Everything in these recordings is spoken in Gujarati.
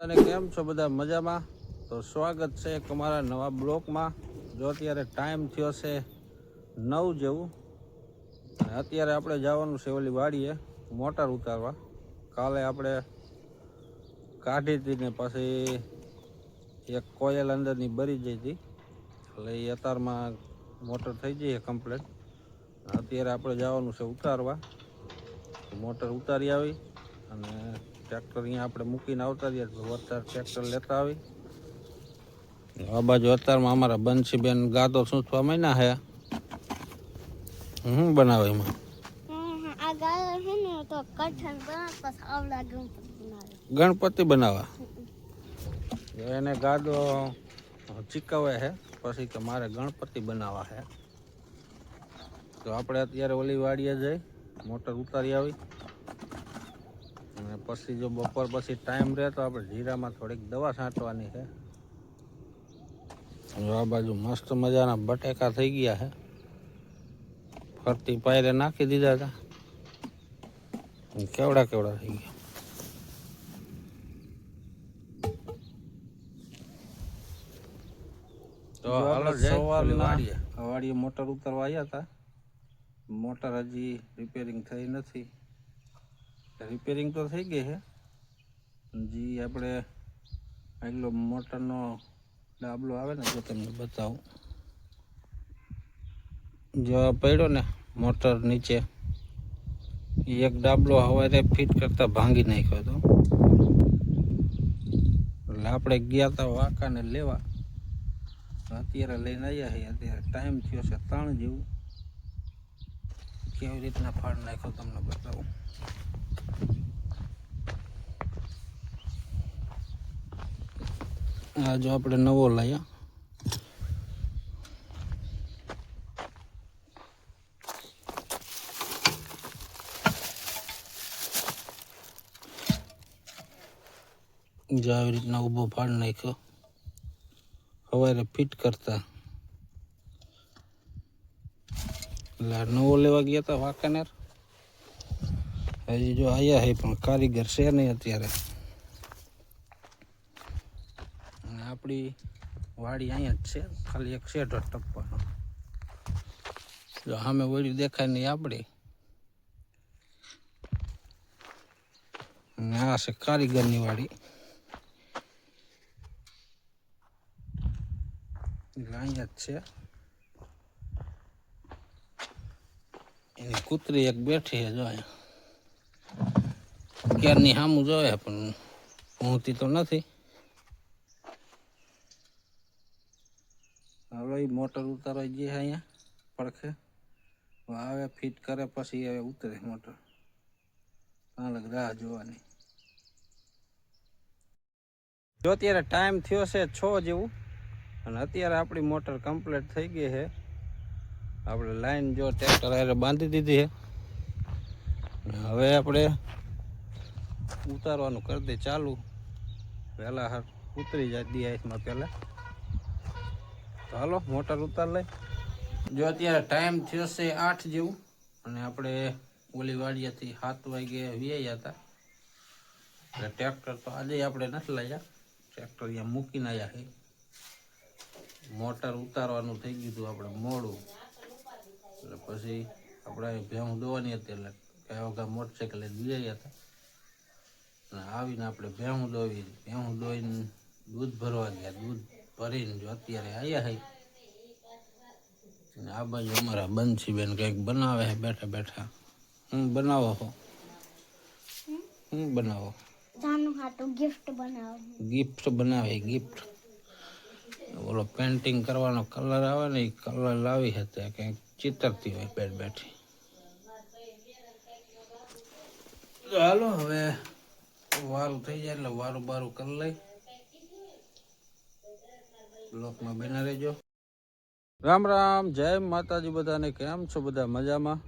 અને કેમ છો બધા મજામાં? તો સ્વાગત છે એક અમારા નવા બ્લોકમાં. જો અત્યારે ટાઈમ થયો છે નવ જેવું અત્યારે આપણે જવાનું છે ઓલી વાડીએ મોટર ઉતારવા. કાલે આપણે કાઢી હતી ને પછી એક કોયલ અંદરની બરી જઈ હતી. એટલે એ અતારમાં મોટર થઈ જઈએ કમ્પ્લેટ અત્યારે આપણે જવાનું છે ઉતારવા. મોટર ઉતારી આવી અને ટ્રેક્ટર અહીંયા આપણે મૂકીને આવતા રહ્યા તો અત્યારે ટ્રેક્ટર લેતા આવી. આ બાજુ અત્યારમાં અમારા બંસીબેન ગાતો સૂંચવા મહિના હે. હું બનાવે એમાં. ગણપતિ બનાવવા એને ગાદો ચીકવે છે પછી કે મારે ગણપતિ બનાવવા છે તો આપણે અત્યારે ઓલી વાડીએ જઈ મોટર ઉતારી આવી. અને પછી જો બપોર પછી ટાઈમ રહે તો આપણે જીરામાં થોડીક દવા છાંટવાની છે. જો આ બાજુ મસ્ત મજાના બટેકા થઈ ગયા છે. ફરતી પાયરે નાખી દીધા હતા. કેવડા કેવડા થઈ ગયા. તો હાલો સવારના વાડીએ મોટર ઉતારવા આવ્યા હતા. મોટર હજી રિપેરિંગ થઈ નથી. રિપેરિંગ તો થઈ ગઈ છે. જી આપણે આગલો મોટરનો ડાબલો આવે ને, જો તમને બતાવું. જો પડ્યો ને મોટર નીચે એક ડાબલો હવારે ફિટ કરતા ભાંગી નાખ્યો હતો. એટલે આપણે ગયા હતા વાંકાને લેવા. અત્યારે લઈને આવ્યા છીએ. અત્યારે ટાઈમ થયો છે ત્રણ જેવું. કેવી રીતના ફાળ નાખ્યો તમને બતાવું. આ જો આપણે નવો લાયા. જો આવી રીતના ઊભો ફાળ નાખ્યો. સવારે ફિટ કરતા. એટલે નવો લેવા ગયા હતા વાંકાનેર. હજી જો આયા હે, પણ કારીગર છે નહીં અત્યારે. અને આપણી વાડી અહીંયા જ છે, ખાલી એક શેઢો ટપવાનો. જો સામે વળી દેખાય નહીં આપણી. આ છે કારીગરની વાડી. અહીંયા જ છે. એની કૂતરી એક બેઠી છે, જો અહીંયા. ક્યારની સામું જોવે, પણ પહોંચતી તો નથી. હવે મોટર ઉતારવા જઈએ અહીંયા, પડખે. આવે, ફિટ કરે, પછી હવે ઉતરે મોટર. અલગ રાહ જોવાની. જો અત્યારે ટાઈમ થયો છે છ જેવું, અને અત્યારે આપણી મોટર કમ્પ્લીટ થઈ ગઈ છે. આપણે લાઈન જો ટ્રેક્ટર બાંધી દીધી છે. હવે આપણે ઉતારવાનું કરી દે ચાલુ. પહેલાં હાર ઉતરી જાય દિયાસમાં પહેલાં. તો હાલો, મોટર ઉતાર લઈ. જો અત્યારે ટાઈમ છે આઠ જેવું, અને આપણે ઓલી વાડિયાથી સાત વાગે વ્યાયા હતા. એટલે ટ્રેક્ટર તો આજે આપણે નથી લાવ્યા ટ્રેક્ટર અહીંયા મૂકીને આવ્યા છે. મોટર ઉતારવાનું થઈ ગયું હતું આપણે મોડું. એટલે પછી આપણે ભેહું દોવાની હતી એટલે કયા વગર મોટરસાઇકલ વ્યાયા હતા. આવીને આપણે ભેહું દોવી ભેહું દોઈને દૂધ ભરવા ગયા દૂધ ભરીને જો અત્યારે આવ્યા હૈ. આ બાજુ અમારા બંસીબેન કંઈક બનાવે છે બેઠા બેઠા. હું બનાવો હો? હું બનાવો? ગિફ્ટ બનાવું. ગિફ્ટ બનાવે ગિફ્ટ ઓલો પેન્ટિંગ કરવાનો કલર આવે ને એ કલર લાવી હતી કંઈક ચિતરતી હોય બેઠ. બેઠી ચાલો હવે વારું થઈ જાય એટલે વારું બારું કરી લઈ. બ્લોકમાં બેના રહેજો. રામ રામ, જય માતાજી બધાને. કેમ છો બધા? મજામાં?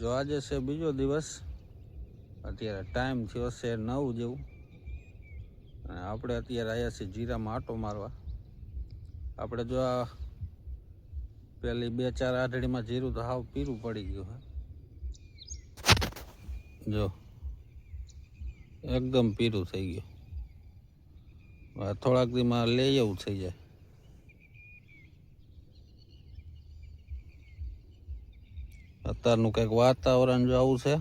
જો આજે છે બીજો દિવસ. અત્યારે ટાઈમ થયો છે નવ જેવું. અને આપણે અત્યારે આવ્યા છીએ જીરામાં આટો મારવા. આપણે જો આ પેલી બે ચાર આઢળીમાં જીરું તો હાવ પીરું પડી ગયું હે. જો. એકદમ પીરું થઈ ગયું. હવે થોડાક દીમાં લઈ એવું થઈ જાય. અત્યારનું કંઈક વાતાવરણ જો આવું છે.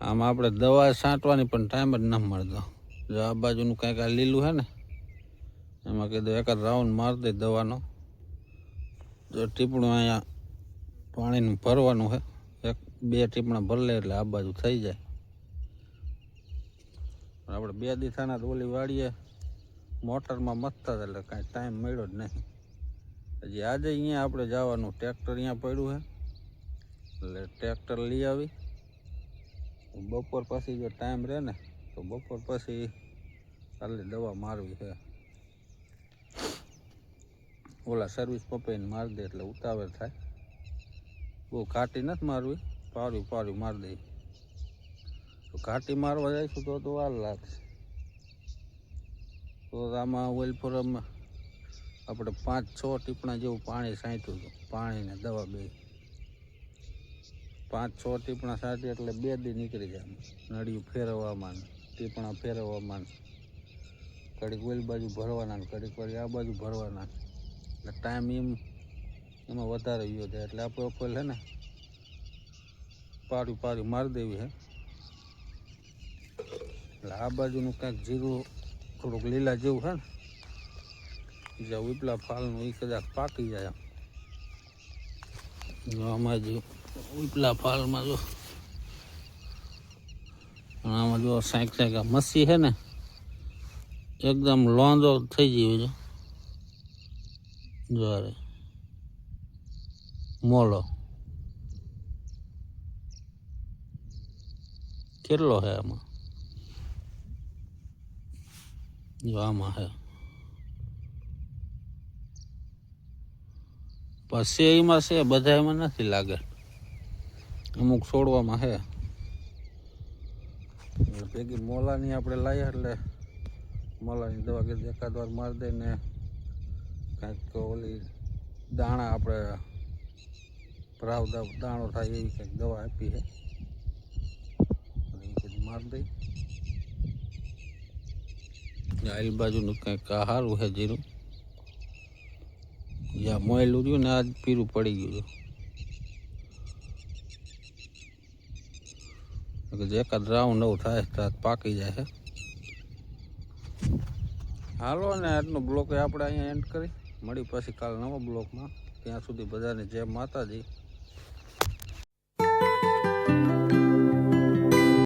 આમ આપણે દવા છાંટવાની પણ ટાઈમ જ ન મળતો. જો આ બાજુનું કંઈક આ લીલું છે ને, એમાં કીધું એકાદ રાઉન્ડ મારી દે દવાનો. જો ટીપણું અહીંયા પાણીનું ભરવાનું છે. એક, બે ટીપણા ભરલે એટલે આ બાજુ થઈ જાય. આપણે બે દીથાના તો ઓલી વાડીએ મોટરમાં મથતા હતા એટલે કાંઈ ટાઈમ મળ્યો જ નહીં. હજી આજે અહીંયા આપણે જવાનું, ટ્રેક્ટર અહીંયા પડ્યું છે. એટલે ટ્રેક્ટર લઈ આવી. બપોર પછી જો ટાઈમ રહે ને, તો બપોર પછી ખાલી દવા મારવી છે. ઓલા સર્વિસ પપાઈને મારી દે એટલે ઉતાવળ થાય. બહુ ઘાટી નથી મારવી. પાડ્યું પાડ્યું, મારી દઈ તો ઘાટી મારવા જઈશું તો તો વાર લાગશે. તો આમાં ઓઇલ ફોરમમાં આપણે પાંચ, છ ટીપણા જેવું પાણી સાંચ્યું હતું. પાણી ને દવા બે. પાંચ, છ ટીપણા સાંચી એટલે બે દી નીકળી જાય નળિયું ફેરવવામાં ટીપણા ફેરવવામાં કડીક ઓલી બાજુ ભરવાના ને ઘડીક વળી આ બાજુ ભરવાના એટલે ટાઈમ એમ એમાં વધારે યો જાય એટલે આપણે ઓપલ છે ને. પાડ્યું પાડ્યું મારી દેવી હે. એટલે આ બાજુનું કાંઈક જીરું, થોડુંક લીલા જેવું છે ને. જે ઉપલા ફાલનું એ કદાચ પાકી જાય આમ જો ઉપલા ફાલમાં જો. પણ આમાં જો સાંક સાંક મસી છે ને, એકદમ લોંદો થઈ ગયો છે. જો અરે મોલો. કેટલો છે આમાં? જો આમાં છે પછી એમાં છે, બધા એમાં નથી લાગે. અમુક છોડવામાં છે ભેગી મોલાની આપણે લાવીએ એટલે મોલાની દવા કે એકાદ વાર મારી દઈને કાંઈક ઓલી દાણા આપણે ભરાવ દાણો થાય એવી કંઈક દવા આપી છે. મારી દઈ આઈલ બાજુનું કંઈક સારું છે જીરું. જ્યાં મોયલું રહ્યું ને આજ પીરું પડી ગયું છે. એકાદ રાઉન્ડ નવું થાય તો પાકી જાય છે. હાલો ને આજનો બ્લોક આપણે અહીંયા એન્ડ કરી. મળી પછી કાલ નવા બ્લોકમાં. ત્યાં સુધી બધાને જય માતાજી.